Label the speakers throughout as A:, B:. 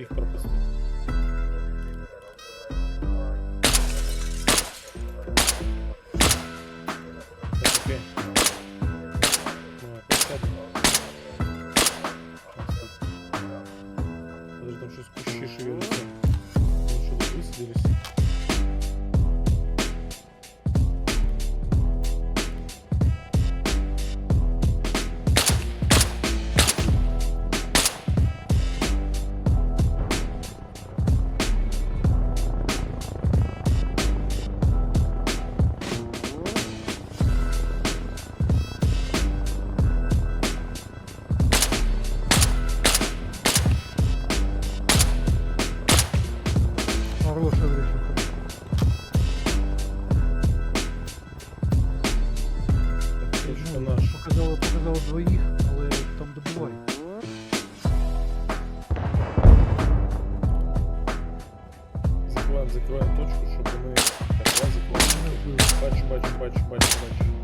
A: Всіх пропустив. Так, окей. Ну, опять сядем. Подожди, там щось кущі шевелиться. Там що тут висадились? Закриваємо точку, щоб ми... Так, лазить. Бачу, бачу, бачу, бачу. Бачу,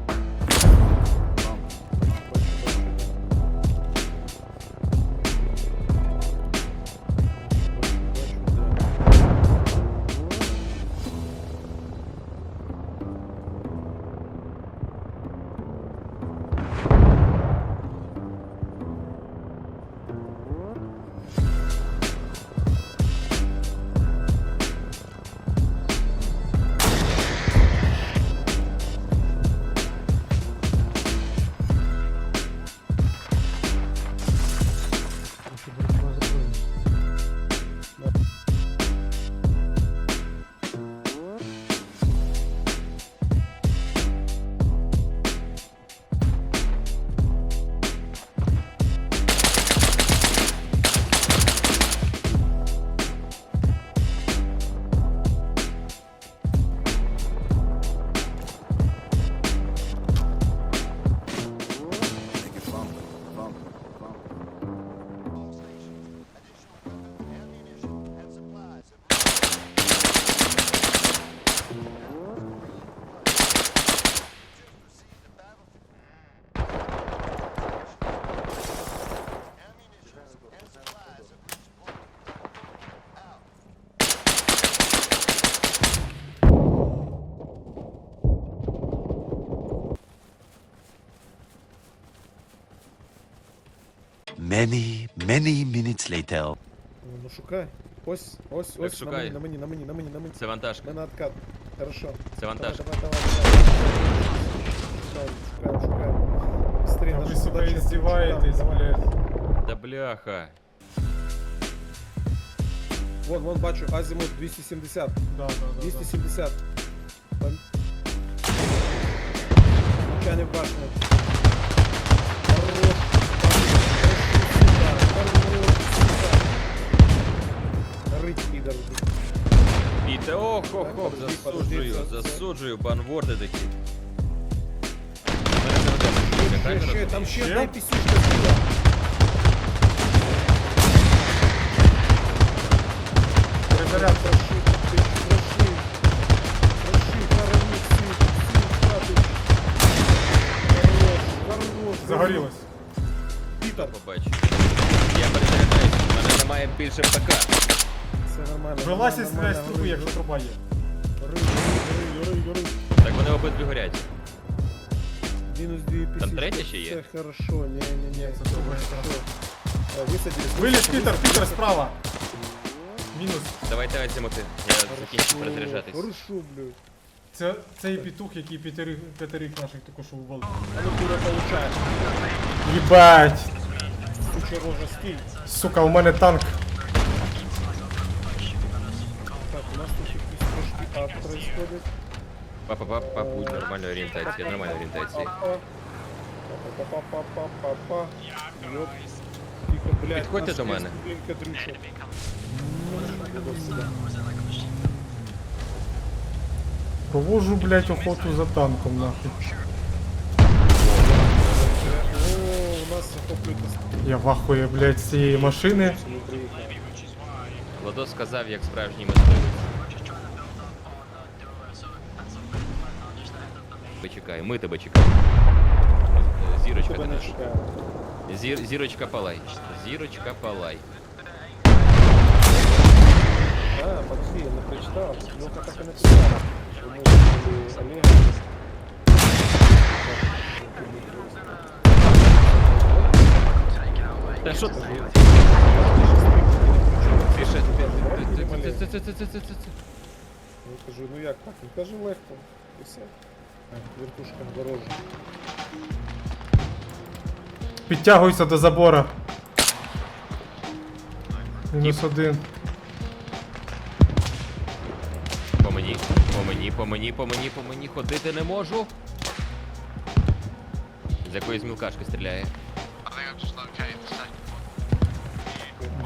B: Many, many minutes later.
A: Ну, ну шукай. Ось, ось,
C: Так,
A: ось, на
C: шукай.
A: мені, на мені, на мені, на мені, на мені.
C: Це вантажка.
A: Ми на откат. Хорошо.
C: Це вантаж.
A: Давай, давай, давай, давай. Шукаємо, шукаємо. Быстрее,
D: А
A: наша
D: ви, сука,
A: задача
D: издеваетесь,
A: там, давай.
D: блядь.
C: Да бляха.
A: Вон, вон бачу, азимут 270.
D: Да, да, да. да.
A: 270. Там... Влучання в Рыть, пидор.
C: Іде ох, ох, ох,
A: Подожди, подожди,
C: засуджую,
A: це- це-
C: засуджую, банворди такі. Мене це не
A: Ще, ще, там ще
D: Ще?
A: одна пісюшка сюди.
D: Вилазь з труби, якщо труба є.
C: Так вони обидві горять.
A: Мінус дві пісюшки.
C: Там третя ще є?
A: Все хорошо, не-не-не.
D: Це друга
A: Хорошо. Е,
D: Виліз Пітер, Пітер справа. Мінус.
C: Давайте азімути. Я закінчу перезаряджатись.
A: Хорошо, блядь.
D: Це цей петух, який п'ятерих п'ятерих наших також.
A: А ну дура получаєш.
D: Єбать! Сука, у мене танк.
A: Трошки ад происходит.
C: Папа, папа, папа, будь нормальної орієнтації, нормальної орієнтації.
A: Папа. Папа-папа-папа-папа. Ёп. Тихо, блядь.
C: Підходьте
A: наш
C: до мене.
A: Блінка дрюча. Іди сюди.
D: Провожу, блять, охоту за танком, нахуй.
A: О, у нас захоплюють
D: Я вахує, блять, з цієї машини.
C: Владос сказав, як справжній мисливець. Почекай, ми тебе чекаємо. Зірочка
A: Тебе
C: ти
A: не
C: наш.
A: чекаємо.
C: Зір, зірочка палай. Зірочка палай.
A: А, Максим, не прочитав. Леха так і написав. Що ми були Олега.
C: Та що ти? Ти ще... Це, це, це, це, це, це, це.
A: Я кажу, ну як так? Він каже легко. І все. Вертушка дорожча.
D: Підтягуйся до забора. Мінус один.
C: По мені, по мені, по мені, по мені, по мені ходити не можу. З якоїсь мілкашки стріляє.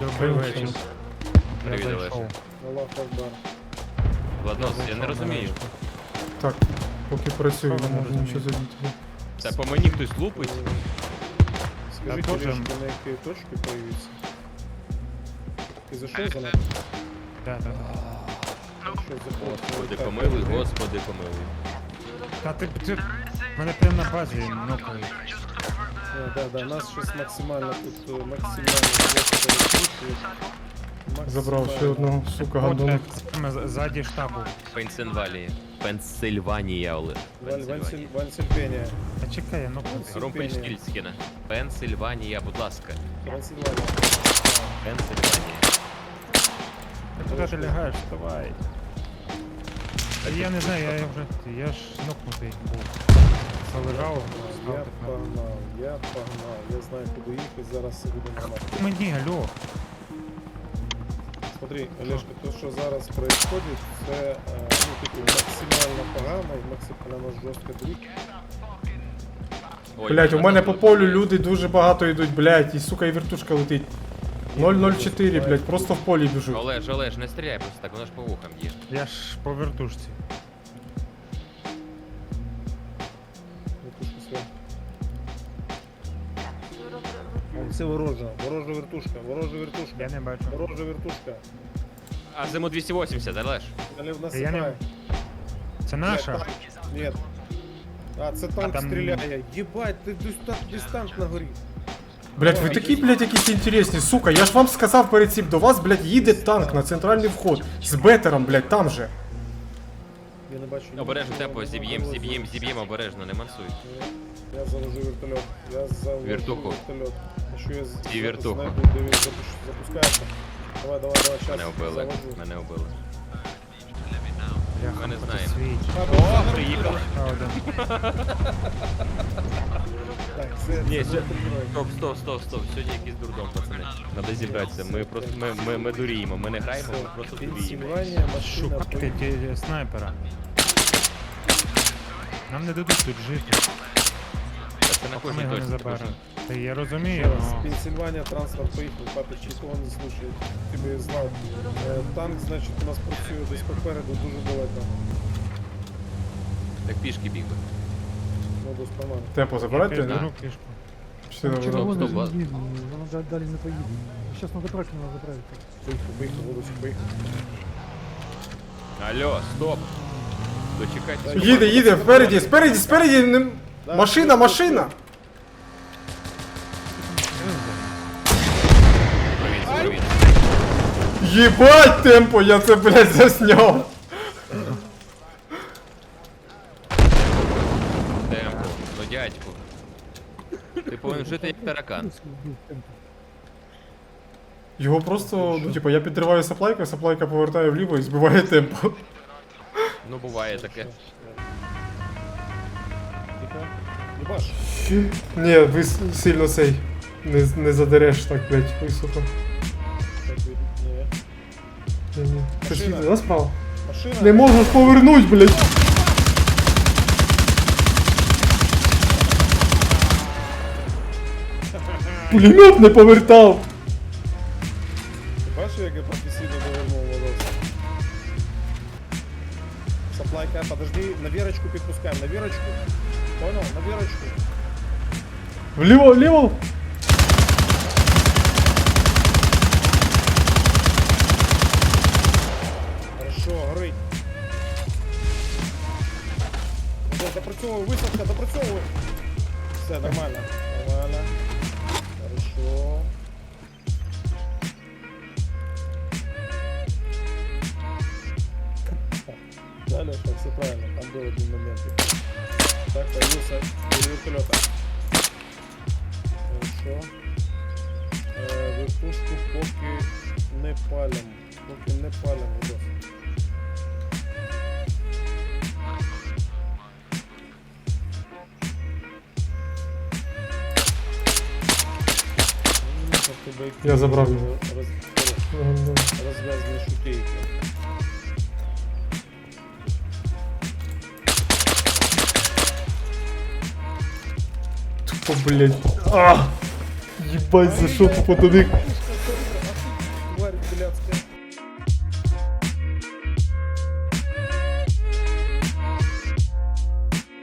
E: Добрий вечір.
C: Привіт, Олеша.
A: Аллах Акбар.
C: Владнос, я не розумію.
D: Так, поки працюю, не можу нічого задіти.
C: Та по мені хтось лупить.
A: Скажіть,
E: тоже-
A: на якій точці появиться? Ти зайшов за нами?
E: Да, да, да.
C: Господи, помилуй, господи, помилуй.
E: Та ти, ти мене прямо на базі нокають.
A: Е, Да, да, нас щось максимально тут е, максимально розкручують.
D: Забрав ще одного, сука, гандон.
E: ззаді штабу.
C: Пенсильванія. Пенсильванія, Олег. Пенсильванія.
E: А чекай, я нокнути.
C: Ромпельштільцкіна. Пенсильванія, будь ласка. Пенсильванія.
E: Та Куди ти лягаєш? Вставай. А я не знаю, я вже. Я ж нокнутий був. Залежав,
A: Я
E: став
A: погнав, я погнав. Я знаю, куди їхати, зараз все буде нормально.
E: Мені, алло.
A: Смотри, Олежка, то, що зараз происходит, це е, ну, типу, максимально погано і максимально жорстко дріб.
D: Блять, у мене по полю люди дуже багато йдуть, блять, і сука, і вертушка летить. 004, блять, просто в полі біжу.
C: Олеж, Олеж, не стріляй просто так, воно ж по вухам є.
E: Я ж по вертушці.
A: Це ворожа, ворожа вертушка, ворожа вертушка,
E: Я не бачу.
A: ворожа вертушка.
C: А зиму 280, Олеж.
A: Але в нас
E: Я не- Це наша?
A: Ні. А, це танк
E: там-
A: стріляє. Єбать, ти десь так десь танк на горі.
D: Блять, ви такі, блять, якісь інтересні, сука. Я ж вам сказав перед цим, до вас, блять, їде танк на центральний вход. З бетером, блять, там же.
A: Я не бачу.
C: Обережно
A: нічого,
C: темпо, зіб'єм, зіб'єм, зіб'єм, обережно, не мансуй.
A: Я заложу вертольот. Я заложу
C: Вертуху.
A: вертольот. Якщо я з-
C: І вертуху.
A: знайду, де він запуш- запускається. Давай, давай, давай, щас.
C: Мене вбили,
A: заложу.
C: мене вбили. Ми не знаємо.
E: Свіч.
C: О, приїхали.
A: Так, все,
C: Ні,
A: це
C: ще-
A: було.
C: Стоп, стоп, стоп, стоп. Сьогодні якийсь дурдом, пацани. Надо зібратися. Ми просто ми, ми, ми дуріємо. Ми не граємо, ми просто дуріємо.
A: Пенсільванія, машина,
E: снайпера. Нам не дадуть тут жити.
C: Це на
E: Ми
C: кожній
E: його не
C: точці.
E: заберемо. Та я розумію,
A: Ще раз,
E: но...
A: Пенсильвания, транспорт поїхав, папич, нікого не слушає. Тобі знав. Е, Танк, значить, у нас працює десь попереду, дуже далеко.
C: Так пішки бігли.
A: Ну, до споману.
D: Темпо забирайте,
E: Я беру книжку.
D: Чи не воно?
C: стоп,
E: Воно да- далі не поїде. Зараз треба трак треба заправити.
A: Поїхав, поїхав, Володя, поїхав.
C: Алло, стоп. Дочекайтесь.
D: Їде, їде, спереді, спереді, спереді. не- Машина, машина! Єбать темпо, я це, блять, засняв.
C: Темпо. Ну, дядьку. Ти повинен жити як таракан.
D: Його просто, ну типа, я підриваю саплайка, саплайка повертає вліво і збиває темпо.
C: Ну, буває таке.
D: Ні, ви с- сильно цей. Не, не задереш так, блять, високо.
A: Ні,
D: ні. Це ж
A: Машина.
D: їде, да, справа?
A: Машина.
D: Не можеш повернуть, блять. Пулемет не повертав.
A: Ти бачиш, як я професійно довернув волосся? Саплайка, подожди, на вірочку підпускаємо, на вірочку. Понял? На вірочку.
D: Вліво, вліво.
A: Ну, Допрацьовуй, висадка, допрацьовуй. Все, нормально. Нормально. Хорошо. Далее, так, все правильно. Там был один момент. Так, появился вертолета. Хорошо. Е, верхушку поки не палим. Поки не палим,
D: Я забрав його.
A: роз- Розв'язані шутейки.
D: Тупо, блядь. А! Ебать, за що тупо до них